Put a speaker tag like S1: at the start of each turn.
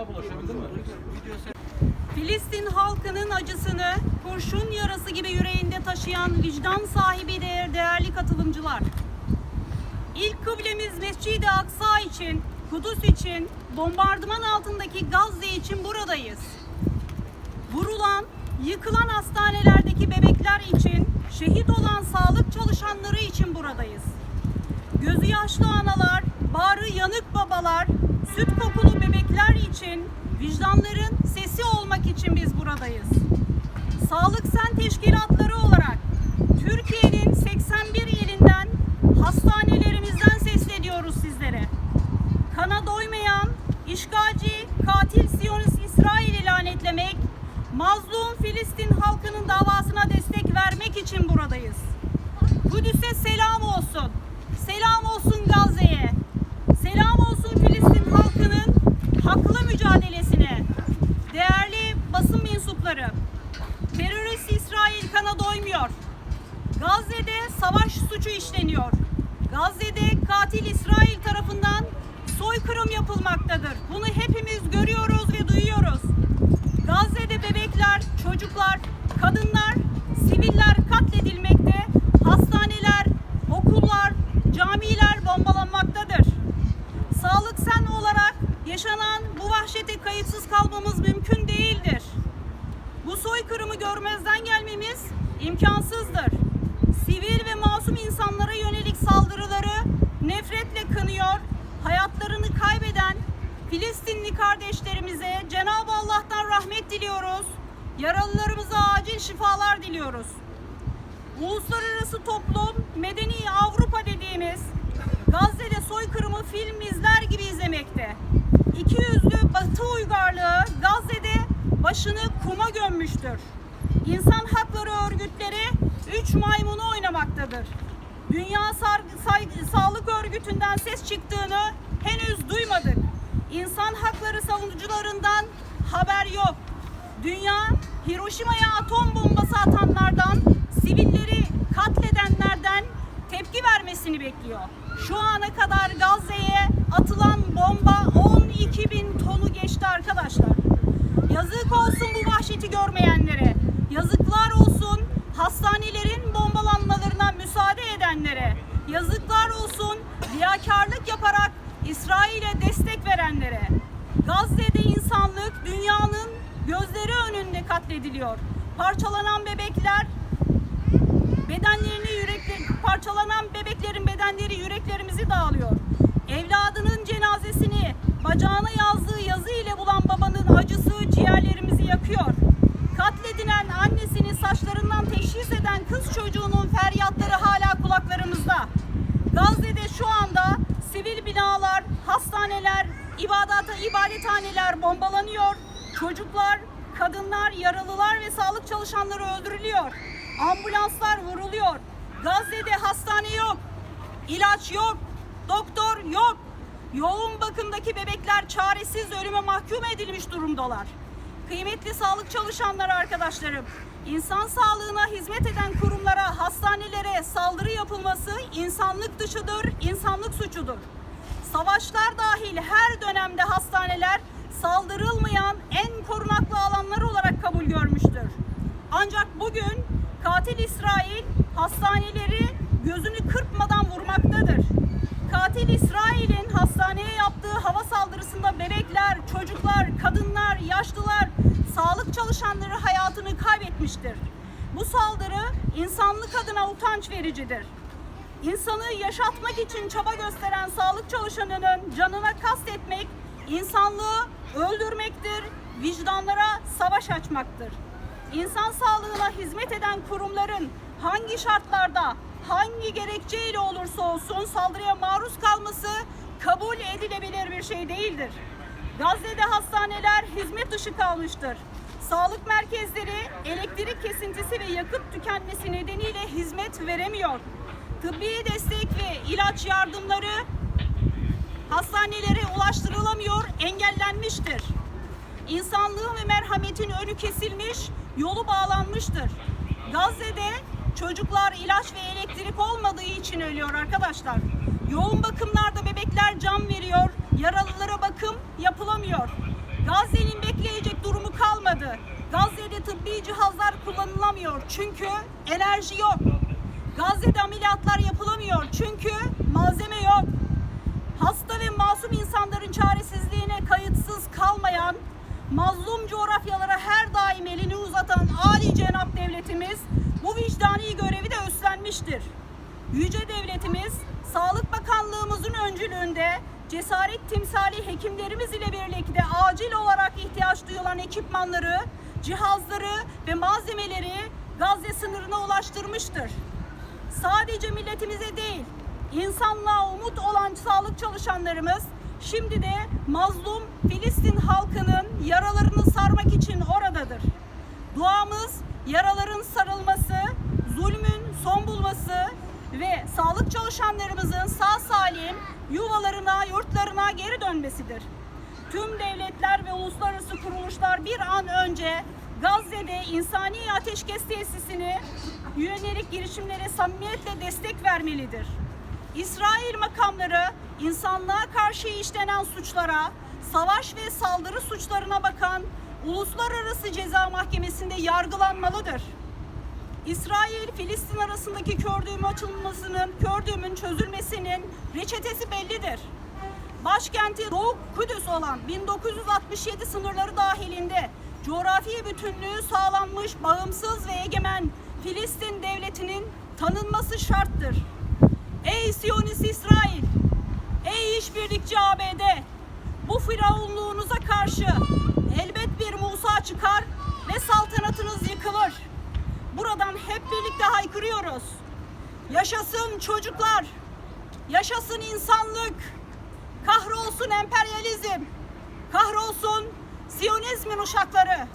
S1: cevap ulaşabildin mi?
S2: Filistin halkının acısını kurşun yarası gibi yüreğinde taşıyan vicdan sahibi değer değerli katılımcılar. İlk kıblemiz Mescid-i Aksa için, Kudüs için, bombardıman altındaki Gazze için buradayız. Vurulan, yıkılan hastanelerdeki bebekler için, şehit olan sağlık çalışanları için buradayız. Gözü yaşlı analar, bağrı yanık babalar, süt kokulu bebekler için, vicdanların sesi olmak için biz buradayız. Sağlık Sen teşkilatları olarak Türkiye'nin 81 ilinden, hastanelerimizden sesleniyoruz sizlere. Kana doymayan, işgalci, katil Siyonist İsrail'i lanetlemek, mazlum Filistin halkının davasına destek vermek için buradayız. Kudüs'e selam olsun. Selam olsun Gazze'ye. Selam olsun Filistin halkının haklı mücadelesine. Değerli basın mensupları, terörist İsrail kana doymuyor. Gazze'de savaş suçu işleniyor. Gazze'de katil İsrail tarafından soykırım yapılmaktadır. Bunu hepimiz görüyoruz ve duyuyoruz. Gazze'de bebekler, çocuklar, kadınlar, siviller katledilmekte, hastaneler, okullar, camiler bombalanmaktadır. Sağlık sen olarak yaşanan bu vahşete kayıtsız kalmamız mümkün değildir. Bu soykırımı görmezden gelmemiz imkansızdır. Sivil ve masum insanlara yönelik saldırıları nefretle kınıyor, hayatlarını kaybeden Filistinli kardeşlerimize Cenab-ı Allah'tan rahmet diliyoruz. Yaralılarımıza acil şifalar diliyoruz. Uluslararası toplum, medeni Avrupa dediğimiz Gazze'de soykırımı film izler gibi izlemekte. İki yüzlü Batı uygarlığı Gazze'de başını kuma gömmüştür. İnsan hakları örgütleri üç maymunu oynamaktadır. Dünya Sağlık Örgütü'nden ses çıktığını henüz duymadık. İnsan hakları savunucularından haber yok. Dünya Hiroşima'ya atom bombası atanlardan, katledenlerden tepki vermesini bekliyor. Şu ana kadar Gazze'ye atılan bomba 12 bin tonu geçti arkadaşlar. Yazık olsun bu vahşeti görmeyenlere. Yazıklar olsun hastanelerin bombalanmalarına müsaade edenlere. Yazıklar olsun riyakarlık yaparak İsrail'e destek verenlere. Gazze'de insanlık dünyanın gözleri önünde katlediliyor. Parçalanan bebekler bedenlerini yürekleri parçalanan bebeklerin bedenleri yüreklerimizi dağılıyor. Evladının cenazesini bacağına yazdığı yazı ile bulan babanın acısı ciğerlerimizi yakıyor. Katledilen annesinin saçlarından teşhis eden kız çocuğunun feryatları hala kulaklarımızda. Gazze'de şu anda sivil binalar, hastaneler, ibadet, ibadethaneler bombalanıyor. Çocuklar, kadınlar, yaralılar ve sağlık çalışanları öldürülüyor. Ambulanslar vuruluyor. Gazze'de hastane yok. İlaç yok. Doktor yok. Yoğun bakımdaki bebekler çaresiz ölüme mahkum edilmiş durumdalar. Kıymetli sağlık çalışanları arkadaşlarım, insan sağlığına hizmet eden kurumlara, hastanelere saldırı yapılması insanlık dışıdır, insanlık suçudur. Savaşlar dahil her dönemde hastaneler saldırılmayan en korunaklı alanlar olarak kabul görmüştür. Ancak bugün katil İsrail hastaneleri gözünü kırpmadan vurmaktadır. Katil İsrail'in hastaneye yaptığı hava saldırısında bebekler, çocuklar, kadınlar, yaşlılar, sağlık çalışanları hayatını kaybetmiştir. Bu saldırı insanlık adına utanç vericidir. İnsanı yaşatmak için çaba gösteren sağlık çalışanının canına kastetmek, insanlığı öldürmektir, vicdanlara savaş açmaktır. İnsan sağlığına hizmet eden kurumların hangi şartlarda, hangi gerekçeyle olursa olsun saldırıya maruz kalması kabul edilebilir bir şey değildir. Gazze'de hastaneler hizmet dışı kalmıştır. Sağlık merkezleri elektrik kesintisi ve yakıt tükenmesi nedeniyle hizmet veremiyor. Tıbbi destek ve ilaç yardımları hastanelere ulaştırılamıyor, engellenmiştir. İnsanlığın ve merhametin önü kesilmiş, yolu bağlanmıştır. Gazze'de çocuklar ilaç ve elektrik olmadığı için ölüyor arkadaşlar. Yoğun bakımlarda bebekler can veriyor, yaralılara bakım yapılamıyor. Gazze'nin bekleyecek durumu kalmadı. Gazze'de tıbbi cihazlar kullanılamıyor çünkü enerji yok. Gazze'de ameliyatlar yapılamıyor çünkü malzeme yok. Hasta ve masum insanların çaresizliğine kayıtsız kalmayan, mazlum coğrafyalara her daim elini uzatan Ali Cenap devletimiz bu vicdani görevi de üstlenmiştir. Yüce devletimiz, Sağlık Bakanlığımızın öncülüğünde cesaret timsali hekimlerimiz ile birlikte acil olarak ihtiyaç duyulan ekipmanları, cihazları ve malzemeleri Gazze sınırına ulaştırmıştır sadece milletimize değil, insanlığa umut olan sağlık çalışanlarımız şimdi de mazlum Filistin halkının yaralarını sarmak için oradadır. Duamız yaraların sarılması, zulmün son bulması ve sağlık çalışanlarımızın sağ salim yuvalarına, yurtlarına geri dönmesidir. Tüm devletler ve uluslararası kuruluşlar bir an önce Gazze'de insani ateşkes tesisini yönelik girişimlere samimiyetle destek vermelidir. İsrail makamları insanlığa karşı işlenen suçlara, savaş ve saldırı suçlarına bakan Uluslararası Ceza Mahkemesi'nde yargılanmalıdır. İsrail, Filistin arasındaki kördüğüm açılmasının, kördüğümün çözülmesinin reçetesi bellidir. Başkenti Doğu Kudüs olan 1967 sınırları dahilinde coğrafi bütünlüğü sağlanmış bağımsız ve egemen Filistin devletinin tanınması şarttır. Ey Siyonist İsrail! Ey işbirlikçi ABD! Bu firavunluğunuza karşı elbet bir Musa çıkar ve saltanatınız yıkılır. Buradan hep birlikte haykırıyoruz. Yaşasın çocuklar! Yaşasın insanlık! Kahrolsun emperyalizm! Kahrolsun Siyonizmin uşakları!